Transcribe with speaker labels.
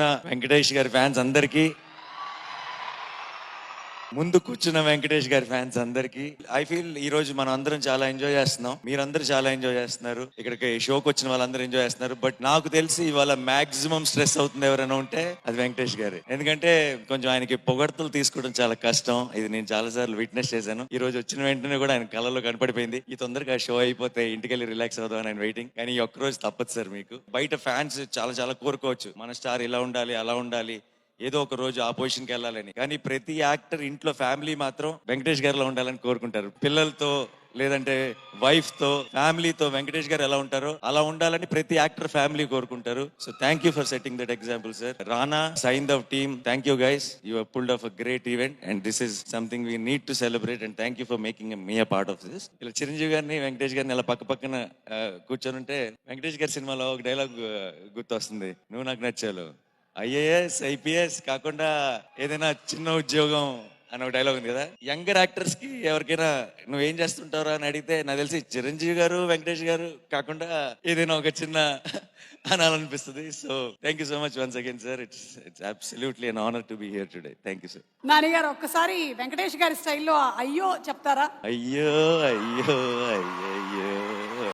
Speaker 1: వెంకటేష్ గారి ఫ్యాన్స్ అందరికీ ముందు కూర్చున్న వెంకటేష్ గారి ఫ్యాన్స్ అందరికీ. ఐ ఫీల్ ఈ రోజు మనం అందరం చాలా ఎంజాయ్ చేస్తున్నాం. మీరందరూ చాలా ఎంజాయ్ చేస్తున్నారు. ఇక్కడికి షోకి వచ్చిన వాళ్ళందరూ ఎంజాయ్ చేస్తున్నారు. బట్ నాకు తెలిసి ఇవాళ మాక్సిమం స్ట్రెస్ అవుతుంది ఎవరైనా ఉంటే అది వెంకటేష్ గారి. ఎందుకంటే కొంచెం ఆయనకి పొగడ్తలు తీసుకోవడం చాలా కష్టం. ఇది నేను చాలా సార్లు విట్నెస్ చేశాను. ఈ రోజు వచ్చిన వెంటనే కూడా ఆయన కళ్ళలో కనపడిపోయింది. ఈ తొందరగా షో అయిపోతే ఇంటికి వెళ్ళి రిలాక్స్ అవుదాం ఆయన వెయిటింగ్ కానీ ఈ ఒక్క రోజు తప్పదు సార్ మీకు. బయట ఫ్యాన్స్ చాలా చాలా కోరుకోవచ్చు. మన స్టార్ ఇలా ఉండాలి అలా ఉండాలి. ఏదో ఒక రోజు ఆ పొజిషన్కి వెళ్ళాలని. కానీ ప్రతి యాక్టర్ ఇంట్లో ఫ్యామిలీ మాత్రం వెంకటేష్ గారిలో ఉండాలని కోరుకుంటారు. పిల్లలతో లేదంటే వైఫ్తో ఫ్యామిలీతో వెంకటేష్ గారు ఎలా ఉంటారో అలా ఉండాలని ప్రతి యాక్టర్ ఫ్యామిలీ కోరుకుంటారు. So thank you for setting that example sir Rana sign the team thank you guys you pulled off a great event and this is something we need to celebrate and thank you for making me a part of this ఇలా చిరంజీవి గారిని వెంకటేష్ గారిని ఇలా పక్క పక్కన కూర్చొని ఉంటే వెంకటేష్ గారి సినిమాలో ఒక డైలాగ్ గుర్తొస్తుంది. నువ్వు నాకు నచ్చావు. ఐఏఎస్ ఐపీఎస్ కాకుండా ఏదైనా చిన్న ఉద్యోగం అని ఒక డైలాగ్ ఉంది కదా. యంగర్ యాక్టర్స్కి ఎవరికైనా నువ్వేం చేస్తుంటారు అని అడిగితే నాకు తెలిసి చిరంజీవి గారు వెంకటేష్ గారు కాకుండా ఏదైనా ఒక చిన్న అనాలనిపిస్తుంది. So thank you so much once again sir it's it's absolutely an honour to be here today thank you sir
Speaker 2: నాన్నగారు ఒక్కసారి వెంకటేష్ గారి స్టైల్లో అయ్యో చెప్తారా?
Speaker 1: అయ్యో అయ్యో అయ్యో